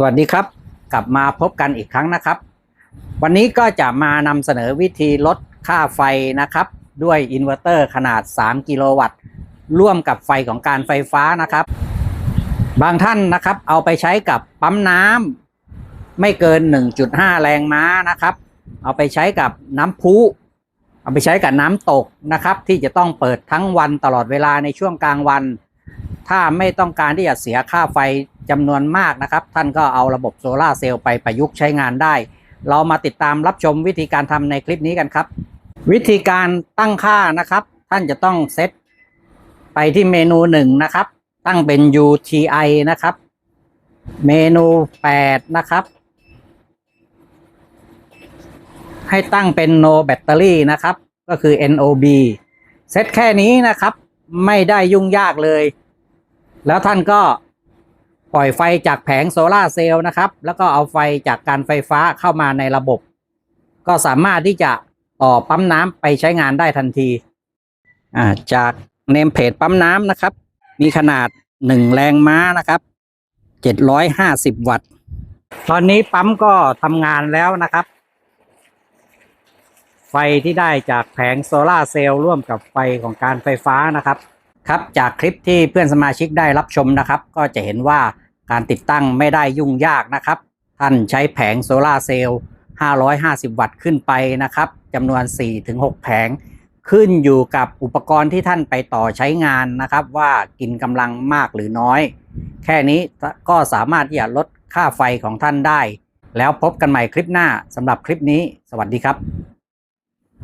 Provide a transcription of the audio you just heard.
สวัสดีครับ กลับมาพบกันอีกครั้งนะครับ วันนี้ก็จะมานำเสนอวิธีลดค่าไฟนะครับ ด้วยอินเวอร์เตอร์ขนาด 3 กิโลวัตต์ ร่วมกับไฟของการไฟฟ้านะครับ บางท่านนะครับเอาไปใช้กับปั๊มน้ำไม่เกิน 1.5 แรงม้านะครับ เอาไปใช้กับน้ำพุ เอาไปใช้กับน้ำตกนะครับ ที่จะต้องเปิดทั้งวันตลอดเวลาในช่วงกลางวัน ถ้าไม่ต้องการที่จะเสียค่าไฟ จำนวนมากนะครับ ท่านก็เอาระบบโซลาเซลล์ไปประยุกต์ใช้งานได้ เรามาติดตามรับชมวิธีการทำในคลิปนี้กันครับ วิธีการตั้งค่านะครับ ท่านจะต้องเซตไปที่เมนูหนึ่งนะครับ ตั้งเป็น UTI นะครับ เมนู 8 นะครับ ให้ตั้งเป็น no battery นะครับ ก็คือ NOB เซตแค่นี้นะครับ ไม่ได้ยุ่งยากเลย แล้วท่านก็ ปล่อยไฟจากแผงโซลาเซลล์นะครับ แล้วก็เอาไฟจากการไฟฟ้าเข้ามาในระบบ ก็สามารถที่จะต่อปั๊มน้ำไปใช้งานได้ทันทีาจากเนมเพจปั๊มน้ำนะครับ มีขนาด 1 แรงม้านะครับ 750 วัตต์ ตอนนี้ปั๊มก็ทำงานแล้วนะครับ ไฟที่ได้จากแผงโซลาเซลล์ร่วมกับไฟของการไฟฟ้านะครับครับจากคลิปที่เพื่อนสมาชิกได้รับชมนะครับ ก็จะเห็นว่า การติดตั้งไม่ได้ยุ่งยากนะครับ ท่านใช้แผงโซลาเซลล์ 550 วัตต์ขึ้นไปนะครับจำนวน 4-6 แผง ขึ้นอยู่กับอุปกรณ์ที่ท่านไปต่อใช้งานนะครับ ว่ากินกำลังมากหรือน้อย แค่นี้ก็สามารถที่จะลดค่าไฟของท่านได้ แล้วพบกันใหม่คลิปหน้าสำหรับคลิปนี้ สวัสดีครับ